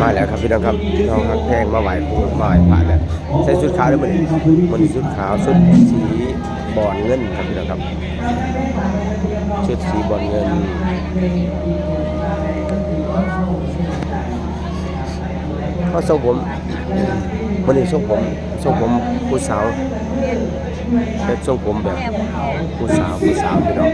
มาแล้วครับพี่น้องครับน้องฮักแพงมาไหวครูมาไหวผ่านแล้วใส่ชุดขาวแล้วยมันมันชุดขาวชุดสีบอลเงินครับพี่น้องครับ ชุดสีบอลเงินก็ทรงผมวันนี้ทรงผมทรงผมผู้สาวเป็นทรงผมแบบผู้สาวผู้สาวพี่น้อง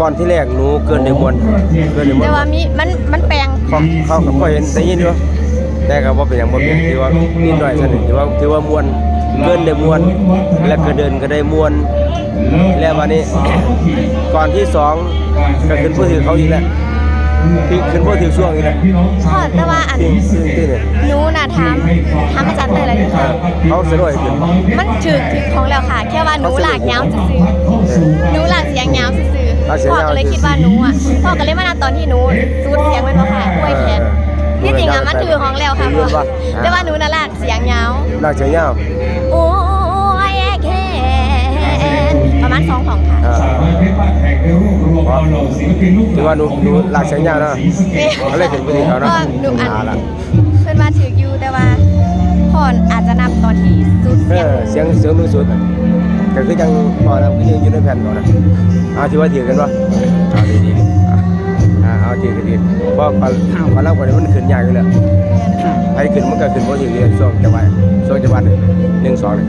ก่อนที่แรกหนูเกินในมวลเกินในมวลแต่ว่ามีมันมันแปลงเขาเขาก็พอเห็นได้ยินอยู่แต่ก็บ่เป็นหยังบ่เป็นที่ว่านิดหน่อยซั่นนี่ที่ว่าที่ว่ามวนเกินได้มวนและก็เดินก็ได้มวนแล้ววันนี้ ก่อนที่สองก็ขึ้นบ่ถือเขาอีกแล้ว ที่ขึ้นบ่ถือช่วงอีกแล้วพอแต่ว่าอันที่ที่ที่นี่หนูน่ะถามถามอาจารย์เตยอะไรอยู่ค่ะเขาสะดวยขึ้นมันถึกถึกของแล้วค่ะ แค่ว่าหนูหลากยาวซื่อๆหนูหลากเสียงยาวซื่อหลากเสียๆงพ่อยาวก็เลยคิดว่าหนูอะพ่อก็เลยมานัดตอนที่หนูซูดเสียงมันบ่ค่ะห้วยแขนที่จริงอะมันถือของแล้วค่ะพ่อแต่ว่าหนูน่ะหลากเสียงยาวลากเสียงยาวโอ้าณสองของค่ะอ่าถือว่าหนูหนูลากเสียงยาวนะเขาเลยขึ้นบ่ถือเขานะก็หนูอันอ่าล่ะเพื่อนว่าถืออยู่แต่ว่าพ่ออาจจะนับตอนที่สุดเอเสียงอเสียงเสียงมือสุดน่ะก็คือจังพอนะคือยังอยู่ในแผ่นบ่นะเอาถือว่าถือกันบ่เอาดีดี ๆอะอ่าเอาถือกันดีเพราะก่อนก่อนเล่าก่อนนี้มันขึ้นยากอยู่แล้วให้ขึ้นมันก็ขึ้นบ่ถือเลยช่วงจังหวะช่วงจังหวะหนึ่งสองนี่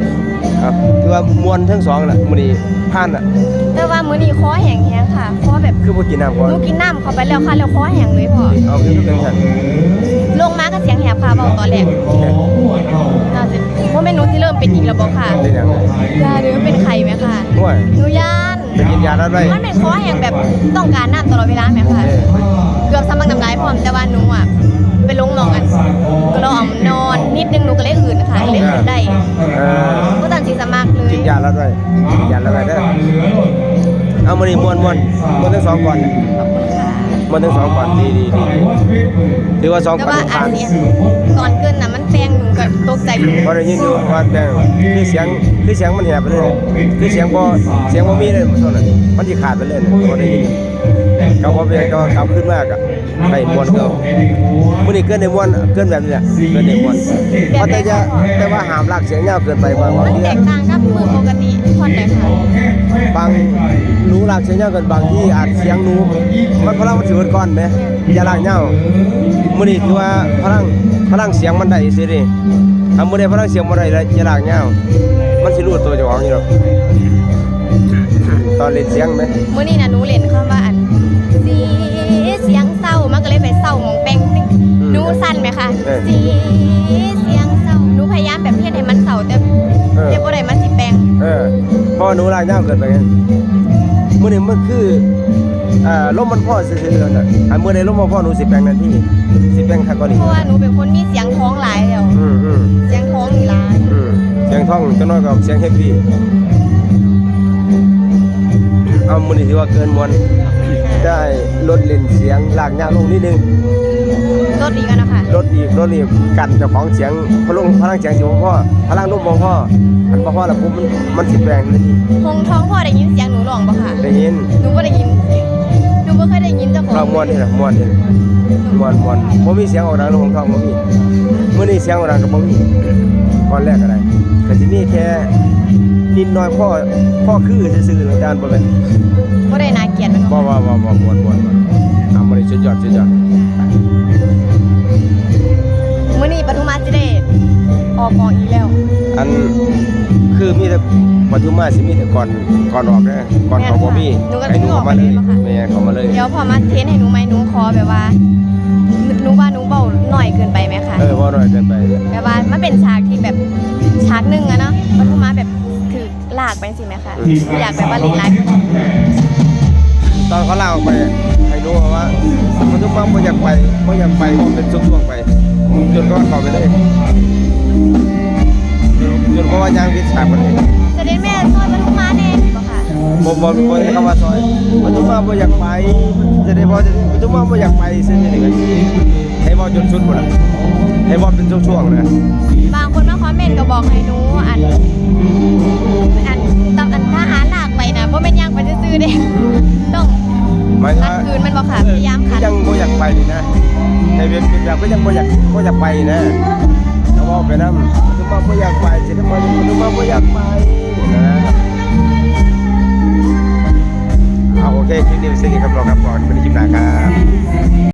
ครับคือว่ามวนทั้งสองน่ะมื้อนี้ผ่านน่ะแต่ว่ามื้อนี้คอแห้งแฮงค่ะคอแบบคือบ่กินน้ำก่อนหนูกินน้ำเข้าไปแล้วค่ะแล้วคอแห้งเลยพ่อเอาคือก็เป็นซั่นลงมาก็เสียงแหบค่ะเบาตอนแรกน่าจะว่าแม่หนูที่เริ่มเป็นอีกแล้วบ่ค่ะเป็นหยังไงยาหรือเป็นไข้ไหมค่ะห่วยหนูย่า นไปกินยาแล้วไว้มันเป็นคอแห้งแบบต้องการน้ำตลอดเวลาไหมค่ะเออเกือบสมักน้ำลายพร้อมแต่ว่าหนูอะไปลงหมองกันก็ลองนอนนิดนึงหนูก็เลยอื่นค่ะเลยอื่นได้เออก็ตันสีสมัครเลยกินยาแล้วด้วยกินยาแล้วด้วยเด้อเอามื้อนี้ม่วนม่วนม่วนทั้งสองก่อนขอบคุณค่ะ ม่วนทั้งสองก่อนดีดีดีถือว่าสองแต่ก่อนว่านี่อาผ่านเสียงก่อนเกินน่ะมันแปลงหนูก็ตกใจพอได้ยินอยู่ว่าแต่คือเสียงคือเสียงมันแหบไปเลยคือเสียงบ่เสียงบ่มีเลยมันเท่านั้นมันสิขาดไปเลยนะพอได้ยิน เขาบ่เป็นก็กลับขึ้นมากอะได้ม่วนเก่ามื้อนี้เกินได้ม่วนเกินแบบนี้แหละเกินได้ม่วนเพราะแต่จะแต่ว่าห้ามลากเสียงยาวเกินไปบางมันทีแตกต่างกับมือปกติท่อนไหนค่ะบางหนูลากเสียงยาวเกินบางที่อาจเสียงหนูมันพลังมันสิเบิดก่อนแหมอย่าลากยาวมื้อนี้ถือว่าพลังพลังเสียงมันได้สิเดิถ้ามื้อใดพลังเสียงบ่ได้แล้วอย่าลากยาวมันสิรู้ตัวเจ้าของอยู่ดอกตอนเล่นเสียงไหมมื้อนี้น่ะหนูเล่นคำว่า ไปเศร้าหมองแป้งติ๊งหนูสั้นไหมคะสีเสียงเศร้าหนูพยายามแบบเฮ็ดให้มันเศร้าแต่เออ แต่บ่ได้มันสิแปลงเออเพราะหนูลากยาวเกินไปไงมื้อนี้มันคืออ่าลมมันพอซื่อๆแล้วน่ะอันมื้อใดลมบ่พอหนูสิแปลงหนาทีสิแปลงคักกว่านี้เพราะว่าหนูเป็นคนมีเสียงท้องหลายแล้ว อืมอืมเสียงท้องนี่หลายอืมเสียงท่องจังน้อยก็เสียงเฮฟวี่เอามื้อนี้ถือว่าเกินมวล ได้ลดเล่นเสียงลากยาวลงนิดนึงรถดีกันนะคะลดอีกลดอีกกันเจ้าของเสียงพลังพลังเสียงสิบ่พอพลังลมบ่พออันบ่พอแล้วปุ๊บมันมันสิแปลงทันทีหงท้องพ่อได้ยินเสียงหนูร้องบ่ค่ะได้ยินหนูบ่ได้ยินหนูบ่เคยได้ยินเจ้าของเรามวนนี่แหละมวนนี่มวนมวนบ่มีเสียงออกดังลงของท้องบ่มีมื้อนี้เสียงออกดังก็บ่มีก่อนแรกก็ได้ก็สิมีแค่ นิดหน่อยพ่อพ่อคือซื่อๆอาจารย์บ่แม่นบ่ได้น่าเกลียดมันบ่บ่บ่บ่บ่มวนมวนเอามื้อนี้สุดยอดสุดยอดมื้อนี้ปทุมมาสิได้ออกกองอีกแล้ว อันคือมีแต่ปทุมมาสิมีแต่ก่อนก่อนออกเด้อก่อนเขาบ่มีให้หนูเข้ามาเลยแม่เข้ามาเลยเดี๋ยวพอมาเทสให้หนูไหมหนูขอแบบว่าหนูหนูว่าหนูเบาหน่อยเกินไปไหมคะเออบ่น้อยเกินไปแบบว่ามันเป็นฉากที่แบบฉากหนึ่งอะเนาะปทุมมาแบบถือลากไปสิไหมคะ อยากแบบว่าลีลาตอนเขาเล่าออกไปให้รู้ว่าปทุมมาบ่อยากไปบ่อยากไปบ่เป็นช่วงๆไป จนก็เข้าไปเลยจนก็ว่ายางวิชามันเลยเสด็จแม่ซอยปทุมมาแน่บ่ค่ะบ่บ่บ่ได้คำว่าซอยปทุมมาบ่อยากไปจะได้บ่จะปทุมมาบ่อยากไปซื่อๆนี่ก็ ให้บ่จนสุดหมดล่ะให้บ่เป็นช่วงๆนะบางคนมาคอมเมนต์ก็บอกให้หนูอันอันตำอันทหารลากไปนะบ่แม่นย่างไปซื่อๆเด้ต้องหมายถึงคัดว่าคืนมันบ่ค่ะพยายามคัดยังบ่อยากไปนี่นะให้เป็นเป็นแบบก็ยังบ่อยากบ่อยากไปนะแล้วว่าไปนำปทุมมาบ่อยากไปสิได้มาปทุมมาบ่อยากไปนะเอาโอเคคลิปนี้เป็นสิ่งที่ครับรองครับก่อนเป็นคลิปหน้าครับ